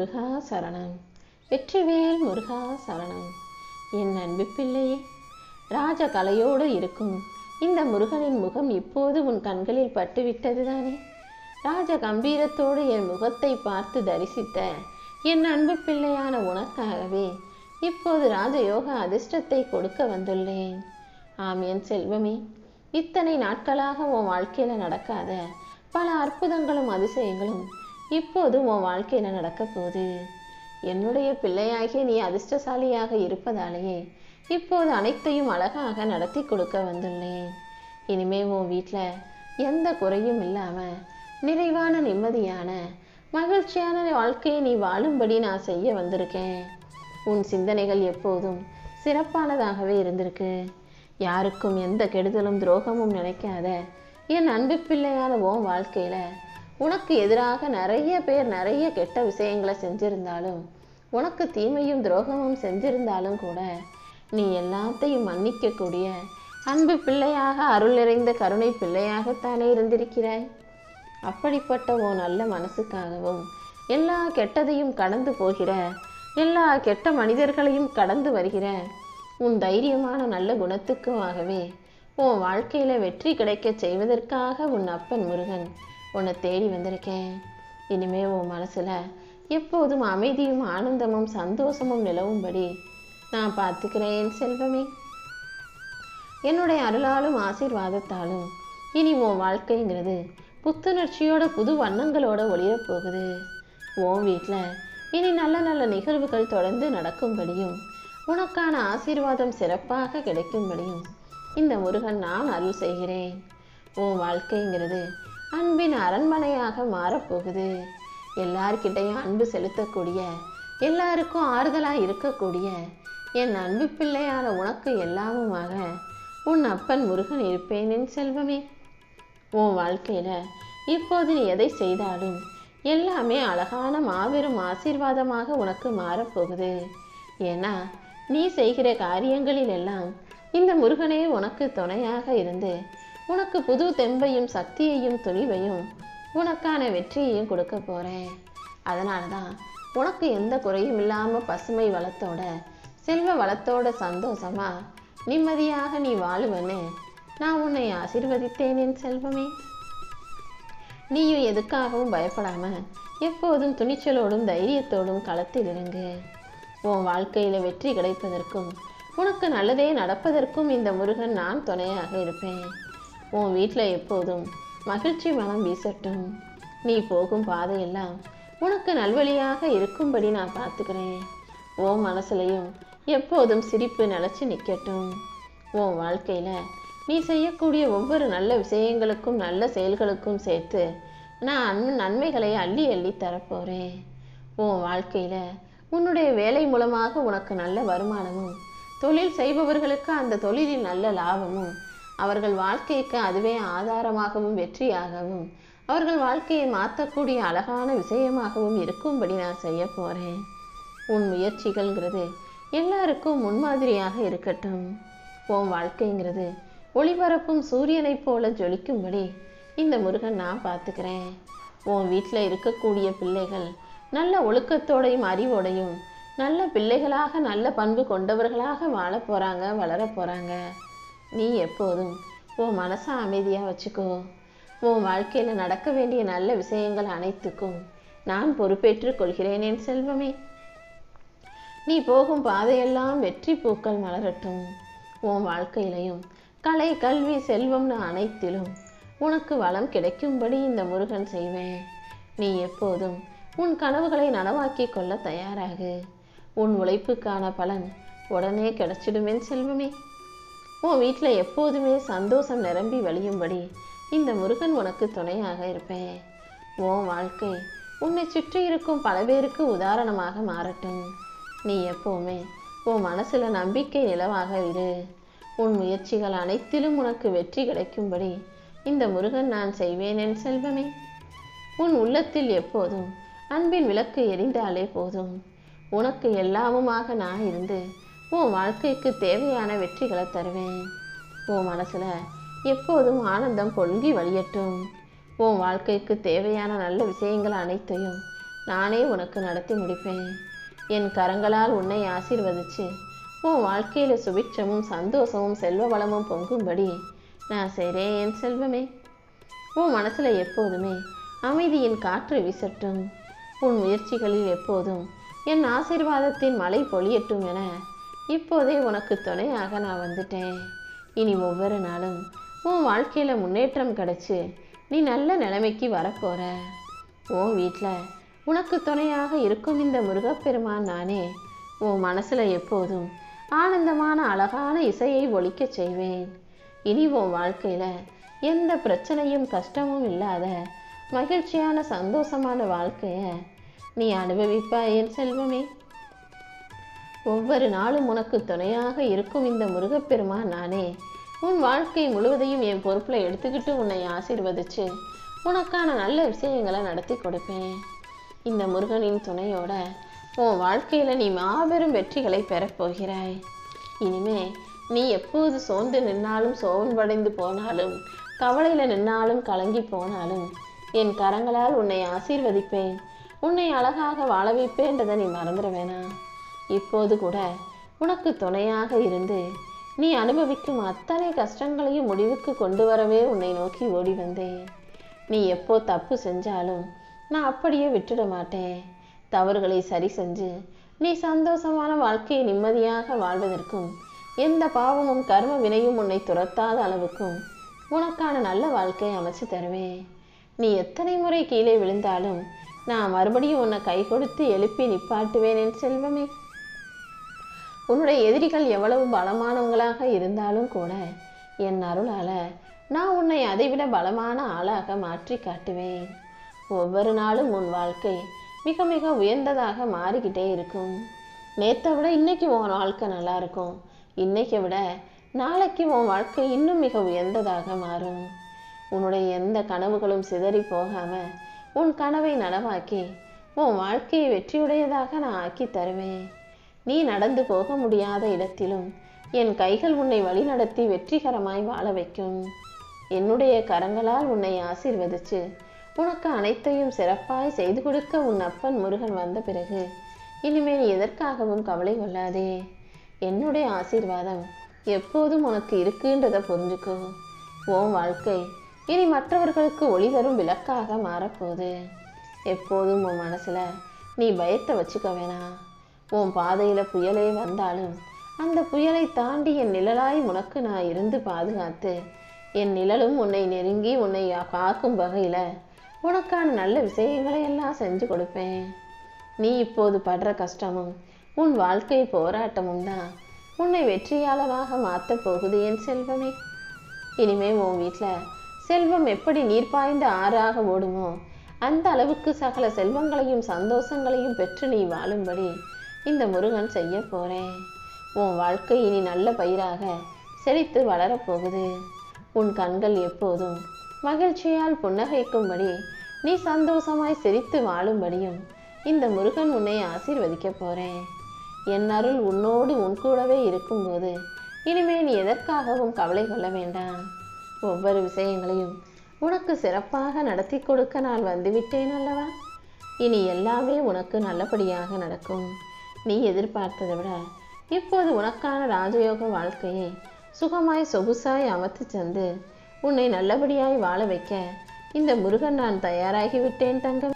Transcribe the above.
முருகா சரணம். வெற்றிவேல் முருகா சரணம். என் அன்பு பிள்ளையே ராஜ கலையோடு இருக்கும். இந்த முருகனின் முகம் இப்போது உன் கண்களில் பட்டுவிட்டதுதானே? ராஜ கம்பீரத்தோடு என் முகத்தை பார்த்து தரிசித்த என் அன்பு பிள்ளையான உனக்காகவே இப்போது ராஜயோக அதிர்ஷ்டத்தை கொடுக்க வந்துள்ளேன். ஆம் என் செல்வமே இத்தனை நாட்களாக உன் வாழ்க்கையில நடக்காத பல அற்புதங்களும் அதிசயங்களும் இப்போது உன் வாழ்க்கையில நடக்க போகுது? என்னுடைய பிள்ளையாகிய நீ அதிர்ஷ்டசாலியாக இருப்பதாலேயே இப்போது அனைத்தையும் அழகாக நடத்தி கொடுக்க வந்துள்ளேன். இனிமே உன் வீட்டில் எந்த குறையும் இல்லாமல் நிறைவான நிம்மதியான மகிழ்ச்சியான வாழ்க்கையை நீ வாழும்படி நான் செய்ய வந்திருக்கேன். உன் சிந்தனைகள் எப்போதும் சிறப்பானதாகவே இருந்திருக்கு. யாருக்கும் எந்த கெடுதலும் துரோகமும் நினைக்காத என் அன்பு பிள்ளையான உன் வாழ்க்கையில உனக்கு எதிராக நிறைய பேர் நிறைய கெட்ட விஷயங்களை செஞ்சிருந்தாலும் உனக்கு தீமையும் துரோகமும் செஞ்சிருந்தாலும் கூட நீ எல்லாத்தையும் மன்னிக்கக்கூடிய அன்பு பிள்ளையாக அருள் நிறைந்த கருணை பிள்ளையாகத்தானே இருந்திருக்கிறாய். அப்படிப்பட்ட ஓ நல்ல மனசுக்காகவும் எல்லா கெட்டதையும் கடந்து போகிற எல்லா கெட்ட மனிதர்களையும் கடந்து வருகிற உன் தைரியமான நல்ல குணத்துக்குமாகவே உன் வாழ்க்கையில வெற்றி கிடைக்கச் செய்வதற்காக உன் அப்பன் முருகன் உன்னை தேடி வந்திருக்கேன். இனிமே உன் மனசில் எப்போதும் அமைதியும் ஆனந்தமும் சந்தோஷமும் நிலவும்படி நான் பார்த்துக்கிறேன் செல்வமே. என்னுடைய அருளாலும் ஆசீர்வாதத்தாலும் இனி உன் வாழ்க்கைங்கிறது புத்துணர்ச்சியோட புது வண்ணங்களோட ஒளிரப் போகுது உன் வீட்டில் இனி நல்ல நல்ல நிகழ்வுகள் தொடர்ந்து நடக்கும்படியும் உனக்கான ஆசீர்வாதம் சிறப்பாக கிடைக்கும்படியும் இந்த முருகன் நான் அருள் செய்கிறேன். உன் வாழ்க்கைங்கிறது அன்பின் அரண்மனையாக மாறப்போகுது. எல்லார்கிட்டையும் அன்பு செலுத்தக்கூடிய எல்லாருக்கும் ஆறுதலாக இருக்கக்கூடிய என் அன்பு பிள்ளையான உனக்கு எல்லாமுமாக உன் அப்பன் முருகன் இருப்பேன் என் செல்வமே. உன் வாழ்க்கையில இப்போது நீ எதை செய்தாலும் எல்லாமே அழகான மாபெரும் ஆசீர்வாதமாக உனக்கு மாறப்போகுது. ஏன்னா நீ செய்கிற காரியங்களில் எல்லாம் இந்த முருகனே உனக்கு துணையாக இருந்து உனக்கு புது தெம்பையும் சக்தியையும் துணிவையும் உனக்கான வெற்றியையும் கொடுக்க போறேன். அதனால தான் உனக்கு எந்த குறையும் இல்லாமல் பசுமை வளத்தோட செல்வ வளத்தோட சந்தோஷமா நிம்மதியாக நீ வாழுவன்னு நான் உன்னை ஆசீர்வதித்தேன் என் செல்வமே. நீயும் எதுக்காகவும் பயப்படாம எப்போதும் துணிச்சலோடும் தைரியத்தோடும் களத்தில் இறங்கு. உன் வாழ்க்கையில வெற்றி கிடைப்பதற்கும் உனக்கு நல்லதே நடப்பதற்கும் இந்த முருகன் நான் துணையாக இருப்பேன். உன் வீட்டில் எப்போதும் மகிழ்ச்சி மனம் வீசட்டும். நீ போகும் பாதையெல்லாம் உனக்கு நல்வழியாக இருக்கும்படி நான் பார்த்துக்கிறேன். உன் மனசுலையும் எப்போதும் சிரிப்பு நிலச்சி நிற்கட்டும் உன் வாழ்க்கையில் நீ செய்யக்கூடிய ஒவ்வொரு நல்ல விஷயங்களுக்கும் நல்ல செயல்களுக்கும் சேர்த்து நான் நன்மைகளை அள்ளி அள்ளி தரப்போகிறேன் உன் வாழ்க்கையில் உன்னுடைய வேலை மூலமாக உனக்கு நல்ல வருமானமும் தொழில் செய்பவர்களுக்கு அந்த தொழிலில் நல்ல லாபமும் அவர்கள் வாழ்க்கைக்கு அதுவே ஆதாரமாகவும் வெற்றியாகவும் அவர்கள் வாழ்க்கையை மாற்றக்கூடிய அழகான விஷயமாகவும் இருக்கும்படி நான் செய்ய போகிறேன் உன் முயற்சிகள்ங்கிறது எல்லாருக்கும் முன்மாதிரியாக இருக்கட்டும். உன் வாழ்க்கைங்கிறது ஒளிபரப்பும் சூரியனைப் போல ஜொலிக்கும்படி இந்த முருகன் நான் பார்த்துக்கிறேன். உன் வீட்டில் இருக்கக்கூடிய பிள்ளைகள் நல்ல ஒழுக்கத்தோடையும் அறிவோடையும் நல்ல பிள்ளைகளாக நல்ல பண்பு கொண்டவர்களாக வாழ போகிறாங்க வளர போகிறாங்க நீ எப்போதும் உன் மனசை அமைதியாக வச்சுக்கோ. உன் வாழ்க்கையில் நடக்க வேண்டிய நல்ல விஷயங்கள் அனைத்துக்கும் நான் பொறுப்பேற்றுக் கொள்கிறேன் என் செல்வமே. நீ போகும் பாதையெல்லாம் வெற்றி பூக்கள் மலரட்டும். உன் வாழ்க்கையிலையும் கலை கல்வி செல்வம்னு அனைத்திலும் உனக்கு வளம் கிடைக்கும்படி இந்த முருகன் செய்வேன். நீ எப்போதும் உன் கனவுகளை நனவாக்கி கொள்ள தயாராகு. உன் உழைப்புக்கான பலன் உடனே கிடைச்சிடுமேன் செல்வமே. உன் வீட்டில் எப்போதுமே சந்தோஷம் நிரம்பி வழியும்படி இந்த முருகன் உனக்கு துணையாக இருப்பேன். உன் வாழ்க்கை உன்னை சுற்றி இருக்கும் பல பேருக்கு உதாரணமாக மாறட்டும். நீ எப்போவுமே உன் மனசில் நம்பிக்கை நிலவாக இரு. உன் முயற்சிகள் அனைத்திலும் உனக்கு வெற்றி கிடைக்கும்படி இந்த முருகன் நான் செய்வேன் என் செல்வமே. உன் உள்ளத்தில் எப்போதும் அன்பின் விளக்கு எரிந்தாலே போதும். உனக்கு எல்லாமுமாக நான் இருந்து உன் வாழ்க்கைக்கு தேவையான வெற்றிகளை தருவேன். உன் மனசில் எப்போதும் ஆனந்தம் பொங்கி வழியட்டும். உன் வாழ்க்கைக்கு தேவையான நல்ல விஷயங்கள் அனைத்தையும் நானே உனக்கு நடத்தி முடிப்பேன். என் கரங்களால் உன்னை ஆசீர்வதிச்சு உன் வாழ்க்கையில் சுபிட்சமும் சந்தோஷமும் செல்வ வளமும் பொங்கும்படி நான் செய்கிறேன் என் செல்வமே. உன் மனசில் எப்போதுமே அமைதியின் காற்று வீசட்டும். உன் முயற்சிகளில் எப்போதும் என் ஆசீர்வாதத்தின் மழை பொழியட்டும் என இப்போதே உனக்கு துணையாக நான் வந்துட்டேன். இனி ஒவ்வொரு நாளும் உன் வாழ்க்கையில் முன்னேற்றம் கிடச்சி நீ நல்ல நிலைமைக்கு வரப்போற. உன் வீட்டில் உனக்கு துணையாக இருக்கும் இந்த முருகப்பெருமான் நானே உன் மனசில் எப்போதும் ஆனந்தமான அழகான இசையை ஒழிக்க செய்வேன். இனி உன் வாழ்க்கையில் எந்த பிரச்சனையும் கஷ்டமும் இல்லாத மகிழ்ச்சியான சந்தோஷமான வாழ்க்கையை நீ அனுபவிப்பாய் என் செல்வமே. ஒவ்வொரு நாளும் உனக்கு துணையாக இருக்கும் இந்த முருகப்பெருமான் நானே. உன் வாழ்க்கை முழுவதையும் என் பொறுப்பில் எடுத்துக்கிட்டு உன்னை ஆசீர்வதிச்சு உனக்கான நல்ல விஷயங்களை நடத்தி கொடுப்பேன். இந்த முருகனின் துணையோட உன் வாழ்க்கையில் நீ மாபெரும் வெற்றிகளை பெறப்போகிறாய் இனிமே நீ எப்போது சோர்ந்து நின்னாலும் சோர்வடைந்து போனாலும் கவலையில் நின்னாலும் கலங்கி போனாலும் என் கரங்களால் உன்னை ஆசீர்வதிப்பேன். உன்னை அழகாக வாழ வைப்பேன்றதை நீ மறந்துட வேணாம். இப்போது கூட உனக்கு துணையாக இருந்து நீ அனுபவிக்கும் அத்தனை கஷ்டங்களையும் முடிவுக்கு கொண்டு வரவே உன்னை நோக்கி ஓடி வந்தேன். நீ எப்போ தப்பு செஞ்சாலும் நான் அப்படியே விட்டுட மாட்டேன். தவறுகளை சரி செஞ்சு நீ சந்தோஷமான வாழ்க்கையை நிம்மதியாக வாழ்வதற்கும் எந்த பாவமும் கர்ம வினையும் உன்னை துரத்தாத அளவுக்கும் உனக்கான நல்ல வாழ்க்கையை அமைச்சு தருவேன். நீ எத்தனை முறை கீழே விழுந்தாலும் நான் மறுபடியும் உன்னை கை கொடுத்து எழுப்பி நிப்பாட்டுவேன் என் செல்வமே. உன்னுடைய எதிரிகள் எவ்வளவு பலமானவங்களாக இருந்தாலும் கூட என் அருளால நான் உன்னை அதைவிட பலமான ஆளாக மாற்றி காட்டுவேன். ஒவ்வொரு நாளும் உன் வாழ்க்கை மிக மிக உயர்ந்ததாக மாறிக்கிட்டே இருக்கும். நேற்றை விட இன்னைக்கு உன் வாழ்க்கை நல்லா இருக்கும். இன்னைக்கு விட நாளைக்கு உன் வாழ்க்கை இன்னும் மிக உயர்ந்ததாக மாறும். உன்னுடைய எந்த கனவுகளும் சிதறி போகாம உன் கனவை நனவாக்கி உன் வாழ்க்கையை வெற்றியுடையதாக நான் ஆக்கி தருவேன். நீ நடந்து போக முடியாத இடத்திலும் என் கைகள் உன்னை வழிநடத்தி வெற்றிகரமாய் வாழ வைக்கும். என்னுடைய கரங்களால் உன்னை ஆசீர்வதிச்சு உனக்கு அனைத்தையும் சிறப்பாய் செய்து கொடுக்க உன் அப்பன் முருகன் வந்த பிறகு இனிமேல் எதற்காகவும் கவலை கொள்ளாதே. என்னுடைய ஆசீர்வாதம் எப்போதும் உனக்கு இருக்குன்றதை புரிஞ்சுக்கோ. உன் வாழ்க்கை இனி மற்றவர்களுக்கு ஒளி தரும் விளக்காக மாறப்போகுது. எப்போதும் உன் மனசில் நீ பயத்தை வச்சுக்க வேணாம். உன் பாதையில் புயலே வந்தாலும் அந்த புயலை தாண்டி என் நிழலாய் உனக்கு நான் இருந்து பாதுகாத்து என் நிழலும் உன்னை நெருங்கி உன்னை காக்கும் வகையில் உனக்கான நல்ல விஷயங்களை எல்லாம் செஞ்சு கொடுப்பேன். நீ இப்போது படுற கஷ்டமும் உன் வாழ்க்கை போராட்டமும் தான் உன்னை வெற்றியாளராக மாற்றப் போகுது என் செல்வமே. இனிமே உன் வீட்டில் செல்வம் எப்படி நீர் பாய்ந்த ஆறாக ஓடுமோ அந்த அளவுக்கு சகல செல்வங்களையும் சந்தோஷங்களையும் பெற்று நீ வாழும்படி இந்த முருகன் செய்ய போகிறேன் உன் வாழ்க்கை இனி நல்ல பயிராக செழித்து வளரப்போகுது. உன் கண்கள் எப்போதும் மகிழ்ச்சியால் புன்னகைக்கும்படி நீ சந்தோஷமாய் சிரித்து வாழும்படியும் இந்த முருகன் உன்னை ஆசீர்வதிக்க போகிறேன் என் அருள் உன்னோடு உன் கூடவே இருக்கும்போது இனிமே நீ எதற்காகவும் கவலை கொள்ள வேண்டாம். ஒவ்வொரு விஷயங்களையும் உனக்கு சிறப்பாக நடத்தி கொடுக்க நான் வந்துவிட்டேன் அல்லவா? இனி எல்லாமே உனக்கு நல்லபடியாக நடக்கும். நீ எதிர்பார்த்ததை விட இப்போது உனக்கான ராஜயோக வாழ்க்கையை சுகமாய் சொகுசாய் அமர்த்தி தந்து உன்னை நல்லபடியாய் வாழ வைக்க இந்த முருகன் நான் தயாராகிவிட்டேன் தங்கம்